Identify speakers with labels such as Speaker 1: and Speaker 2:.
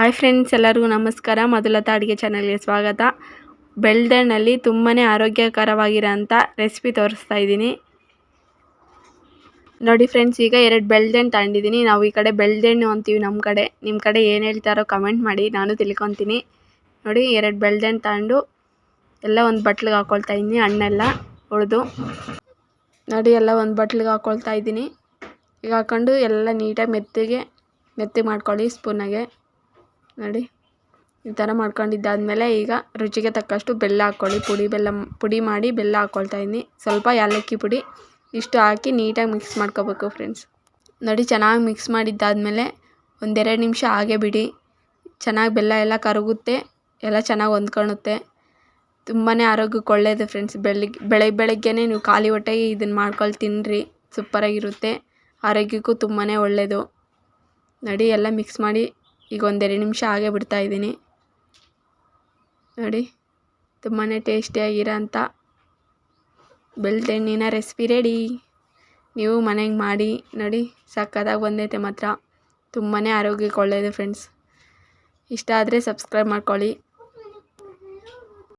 Speaker 1: Hi friends, ಎಲ್ಲರಿಗೂ ನಮಸ್ಕಾರ. ಮಧುಲತಾ ಅಡುಗೆ ಚಾನಲ್ಗೆ ಸ್ವಾಗತ. ಬೆಳ್ದಣ್ಣಲ್ಲಿ ತುಂಬಾ ಆರೋಗ್ಯಕರವಾಗಿರೋಂಥ ರೆಸಿಪಿ ತೋರಿಸ್ತಾ ಇದ್ದೀನಿ. ನೋಡಿ ಫ್ರೆಂಡ್ಸ್, ಈಗ ಎರಡು ಬೆಳ್ದಣ್ಣು ತಗೊಂಡಿದ್ದೀನಿ. ನಾವು ಈ ಕಡೆ ಬೆಳ್ದಣ್ಣು ಅಂತೀವಿ ನಮ್ಮ ಕಡೆ. ನಿಮ್ಮ ಕಡೆ ಏನು ಹೇಳ್ತಾರೋ ಕಮೆಂಟ್ ಮಾಡಿ, ನಾನು ತಿಳ್ಕೊತೀನಿ. ನೋಡಿ, ಎರಡು ಬೆಳ್ದಣ್ಣು ತಗೊಂಡು ಎಲ್ಲ ಒಂದು ಬಟ್ಲಿಗೆ ಹಾಕ್ಕೊಳ್ತಾ ಇದ್ದೀನಿ, ಹಣ್ಣೆಲ್ಲ ಉಳಿದು. ನೋಡಿ, ಎಲ್ಲ ಒಂದು ಬಟ್ಲಿಗೆ ಹಾಕ್ಕೊಳ್ತಾ ಇದ್ದೀನಿ. ಈಗ ಹಾಕ್ಕೊಂಡು ಎಲ್ಲ ನೀಟಾಗಿ ಮೆತ್ತಗೆ ಮೆತ್ತಗೆ ಮಾಡ್ಕೊಳ್ಳಿ ಸ್ಪೂನಾಗೆ. ನೋಡಿ, ಈ ಥರ ಮಾಡ್ಕೊಂಡಿದ್ದಾದ್ಮೇಲೆ ಈಗ ರುಚಿಗೆ ತಕ್ಕಷ್ಟು ಬೆಲ್ಲ ಹಾಕ್ಕೊಳ್ಳಿ. ಪುಡಿ ಬೆಲ್ಲ, ಪುಡಿ ಮಾಡಿ ಬೆಲ್ಲ ಹಾಕ್ಕೊಳ್ತಾ ಇದ್ದೀನಿ ಸ್ವಲ್ಪ ಏಲಕ್ಕಿ ಪುಡಿ ಇಷ್ಟು ಹಾಕಿ ನೀಟಾಗಿ ಮಿಕ್ಸ್ ಮಾಡ್ಕೋಬೇಕು ಫ್ರೆಂಡ್ಸ್ ನೋಡಿ, ಚೆನ್ನಾಗಿ ಮಿಕ್ಸ್ ಮಾಡಿದ್ದಾದಮೇಲೆ ಒಂದೆರಡು ನಿಮಿಷ ಹಾಗೆ ಬಿಡಿ. ಚೆನ್ನಾಗಿ ಬೆಲ್ಲ ಎಲ್ಲ ಕರಗುತ್ತೆ, ಎಲ್ಲ ಚೆನ್ನಾಗಿ ಹೊಂದ್ಕೊಳುತ್ತೆ ತುಂಬಾ ಆರೋಗ್ಯಕ್ಕೆ ಒಳ್ಳೆಯದು ಫ್ರೆಂಡ್ಸ್ ಬೆಳಿಗ್ಗೆ ಬೆಳಗ್ಗೆ ಬೆಳಗ್ಗೆನೇ ನೀವು ಖಾಲಿ ಹೊಟ್ಟೆಗೆ ಇದನ್ನು ಮಾಡ್ಕೊಂಡು ತಿನ್ನಿರಿ ಸೂಪರಾಗಿರುತ್ತೆ ಆರೋಗ್ಯಕ್ಕೂ ತುಂಬಾ ಒಳ್ಳೆಯದು ನಡಿ, ಎಲ್ಲ ಮಿಕ್ಸ್ ಮಾಡಿ ಈಗ ಒಂದೆರಡು ನಿಮಿಷ ಹಾಗೆ ಬಿಡ್ತಾಯಿದ್ದೀನಿ ನೋಡಿ ತುಂಬಾ ಟೇಸ್ಟಿಯಾಗಿರೋ ಅಂಥ ಬೆಳ್ದೆಣ್ಣಿನ ರೆಸಿಪಿ ರೆಡಿ. ನೀವು ಮನೆಗೆ ಮಾಡಿ, ನೋಡಿ ಸಕ್ಕತ್ತಾಗಿ ಬಂದೈತೆ ಮಾತ್ರ. ತುಂಬಾ ಆರೋಗ್ಯಕ್ಕೆ ಒಳ್ಳೆಯದು ಫ್ರೆಂಡ್ಸ್. ಇಷ್ಟ ಆದರೆ ಸಬ್ಸ್ಕ್ರೈಬ್ ಮಾಡ್ಕೊಳ್ಳಿ.